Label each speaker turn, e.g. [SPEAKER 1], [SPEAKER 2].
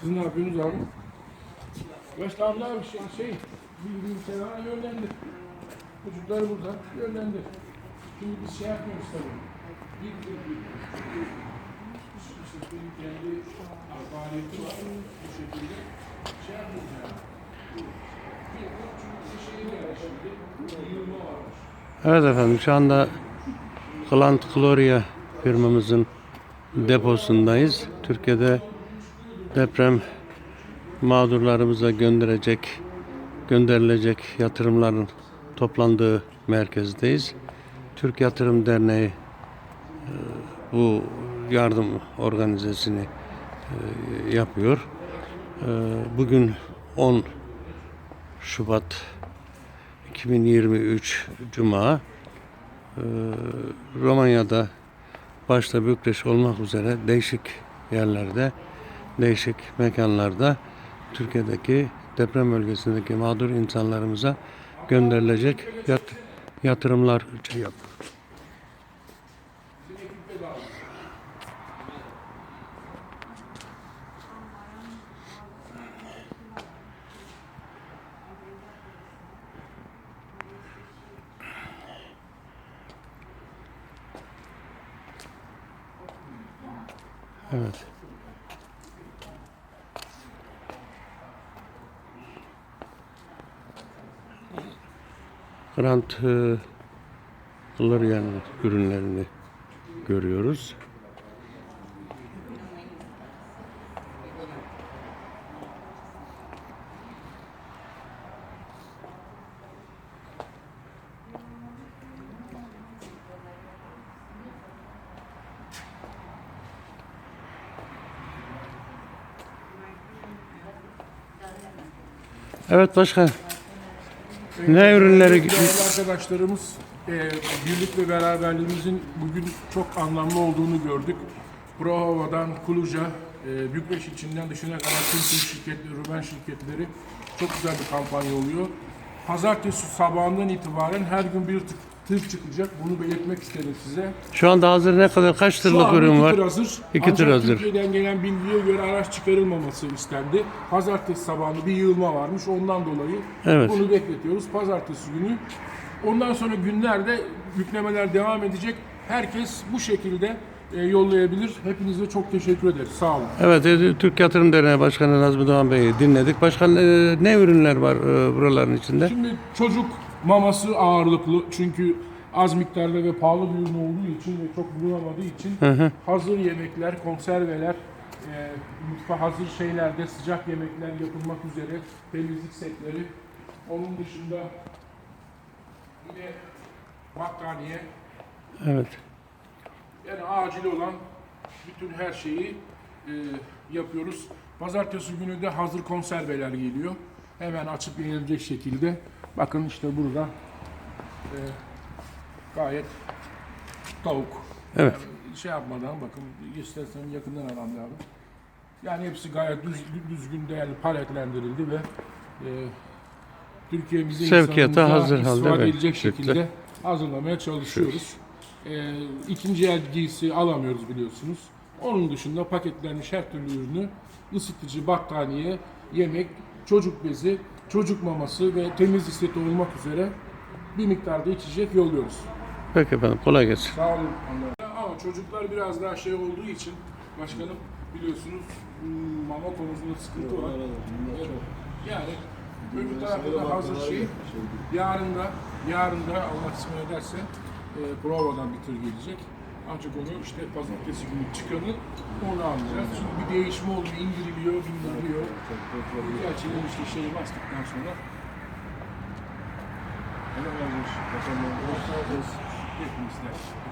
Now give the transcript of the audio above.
[SPEAKER 1] Siz ne yapıyorsunuz abi? Başkanım abi şey, şey bildiğim kenara yönlendir. Çocuklar burada yönlendir. Şimdi biz şey yapmıyoruz tabii. Bir bir bir. Şirketin kendi faaliyeti var. Bu şekilde şey yapmıyoruz yani. Şey.
[SPEAKER 2] Evet efendim şu anda Klant Gloria firmamızın deposundayız. Türkiye'de deprem mağdurlarımıza gönderecek, gönderilecek yatırımların toplandığı merkezdeyiz. Türk Yatırım Derneği e, bu yardım organizesini e, yapıyor. E, Bugün 10 Şubat 2023 Cuma Romanya'da başta Bükreş olmak üzere değişik yerlerde, değişik mekanlarda Türkiye'deki deprem bölgesindeki mağdur insanlarımıza gönderilecek yat- yatırımlar şey yap. Evet. Grant e, Gloria'nın ürünlerini görüyoruz. Evet başkan. Ne ürünleri
[SPEAKER 1] Değerli arkadaşlarımız, e, birlik ve beraberliğimizin bugün çok anlamlı olduğunu gördük. Prohova'dan Kuluca, e, Bükreş içinden dışına kadar tüm tüm şirketleri, Rumen şirketleri çok güzel bir kampanya oluyor. Pazartesi sabahından itibaren her gün bir tır, çıkacak. Bunu belirtmek istedim size.
[SPEAKER 2] Şu anda hazır ne kadar kaç
[SPEAKER 1] Şu
[SPEAKER 2] tırlık
[SPEAKER 1] an
[SPEAKER 2] ürün
[SPEAKER 1] iki
[SPEAKER 2] var?
[SPEAKER 1] tır hazır.
[SPEAKER 2] İki
[SPEAKER 1] Ancak
[SPEAKER 2] tır hazır.
[SPEAKER 1] Türkiye'den gelen bilgiye göre araç çıkarılmaması istendi. Pazartesi sabahında bir yığılma varmış. Ondan dolayı
[SPEAKER 2] Evet.
[SPEAKER 1] bunu bekletiyoruz. Pazartesi günü. Ondan sonra günlerde yüklemeler devam edecek. Herkes bu şekilde e, yollayabilir. Hepinize çok teşekkür ederiz. Sağ olun.
[SPEAKER 2] Evet, e, Türk Yatırım Derneği Başkanı Nazmi Doğan Bey'i dinledik. Başkan e, ne ürünler var buraların içinde?
[SPEAKER 1] Şimdi çocuk maması ağırlıklı çünkü az miktarda ve pahalı bir ürün olduğu için ve çok bulunamadığı için hazır yemekler, konserveler, e, mutfağa hazır şeylerde sıcak yemekler yapılmak üzere temizlik setleri. Onun dışında yine battaniye,
[SPEAKER 2] Evet.
[SPEAKER 1] yani acil olan bütün her şeyi e, yapıyoruz. Pazartesi günü de hazır konserveler geliyor. Hemen açıp yenilecek şekilde. Bakın işte burada e, gayet tavuk.
[SPEAKER 2] Evet.
[SPEAKER 1] Yani şey yapmadan bakın istersen yakından alalım. Yani hepsi gayet düz, düzgün değerli paletlendirildi ve e, Türkiye'mize
[SPEAKER 2] Sevkiyata hazır halde, şekilde.
[SPEAKER 1] şekilde hazırlamaya çalışıyoruz. E, ikinci el giysi alamıyoruz biliyorsunuz. Onun dışında paketlenmiş her türlü ürünü ısıtıcı, battaniye, yemek, çocuk bezi, çocuk maması ve temizlik seti olmak üzere bir miktarda içecek yolluyoruz.
[SPEAKER 2] Peki efendim kolay gelsin.
[SPEAKER 1] Sağ olun. Ama çocuklar biraz daha şey olduğu için başkanım biliyorsunuz hmm, mama konusunda sıkıntı var. Evet. Yani öbür tarafta da hazır şey. Yarın da yarın da Allah kısmet ederse e, provadan bir tır gelecek. Ancak onu işte pazartesi günü çıkanı onu alacağız. Çünkü bir değişme oldu, indiriliyor, bindiriliyor. Gerçekten işte şeyi bastıktan sonra razı olsun. Hepimizden.